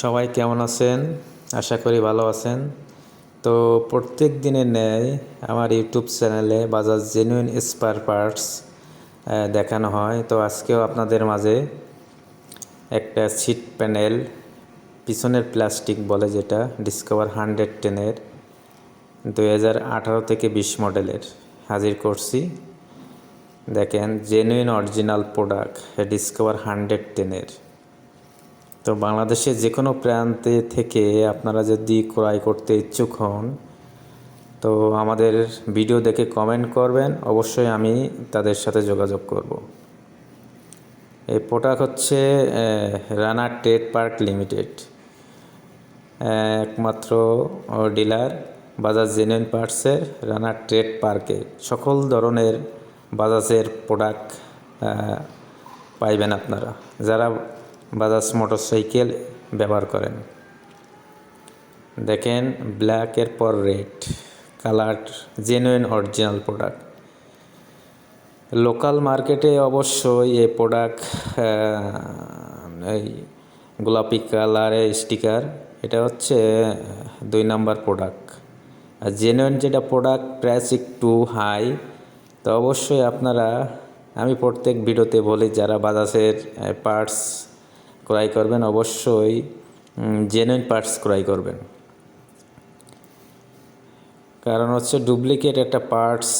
সবাই কেমন আছেন? আশা করি ভালো আছেন। তো প্রত্যেক দিনের ন্যায় আমার ইউটিউব চ্যানেলে বাজাজ জেনুইন স্পার পার্টস দেখানো হয়। তো আজকেও আপনাদের মাঝে একটা সিট প্যানেল, পিছনের প্লাস্টিক বলে যেটা ডিসকভার হান্ড্রেড টেনের দুই হাজার আঠারো থেকে বিশ মডেলের। হাজির করছি। দেখেন, genuine original product Discover hundred টেনের তো বাংলাদেশের যে কোনো প্রান্তে থেকে আপনারা যদি ক্রয় করতে ইচ্ছুক হন, তো আমাদের ভিডিও দেখে কমেন্ট করবেন। অবশ্যই আমি তাদের সাথে যোগাযোগ করব। এই প্রোডাক্ট হচ্ছে রানা ট্রেড পার্ক লিমিটেড। একমাত্র ডিলার বাজাজ জেনুইন পার্টসের রানা ট্রেড পার্কে। সকল ধরনের বাজাজের প্রোডাক্ট পাইবেন আপনারা। যারা বাজাজ মোটরসাইকেল ব্যবহার করেন। দেখেন ব্ল্যাকের পর red colour genuine original product local মার্কেটে অবশ্যই এই প্রোডাক্ট এই গোলাপি কালারের স্টিকার এটা হচ্ছে দুই নাম্বার প্রোডাক্ট আর জেনুইন যেটা প্রোডাক্ট প্রাইস একটু হাই তো অবশ্যই আপনারা, আমি প্রত্যেক ভিডিওতে বলি, যারা বাজাজের পার্টস ক্রয় করবেন, অবশ্যই জেনুইন পার্টস ক্রয় করবেন। কারণ হচ্ছে ডুপ্লিকেট একটা পার্টস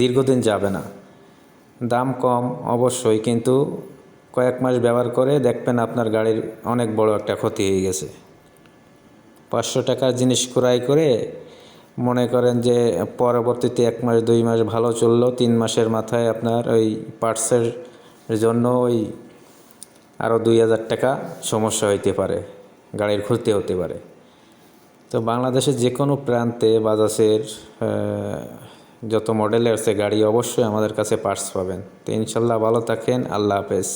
দীর্ঘদিন যাবে না। দাম কম, অবশ্যই, কিন্তু কয়েক মাস ব্যবহার করে দেখবেন আপনার গাড়ির অনেক বড় একটা ক্ষতি হয়ে গেছে। পাঁচশো টাকার জিনিস ক্রয় করে মনে করেন যে পরবর্তীতে এক মাস, দুই মাস ভালো চলল, তিন মাসের মাথায় আপনার ওই পার্টসের জন্য ওই আরও দুই হাজার টাকা সমস্যা হইতে পারে, গাড়ির ক্ষতি হতে পারে। তো বাংলাদেশের যে কোনো প্রান্তে বাজাসের যত মডেলে আছে, গাড়ি অবশ্যই আমাদের কাছে পার্টস পাবেন। তো ইনশাল্লাহ ভালো থাকেন, আল্লাহ হাফেজ।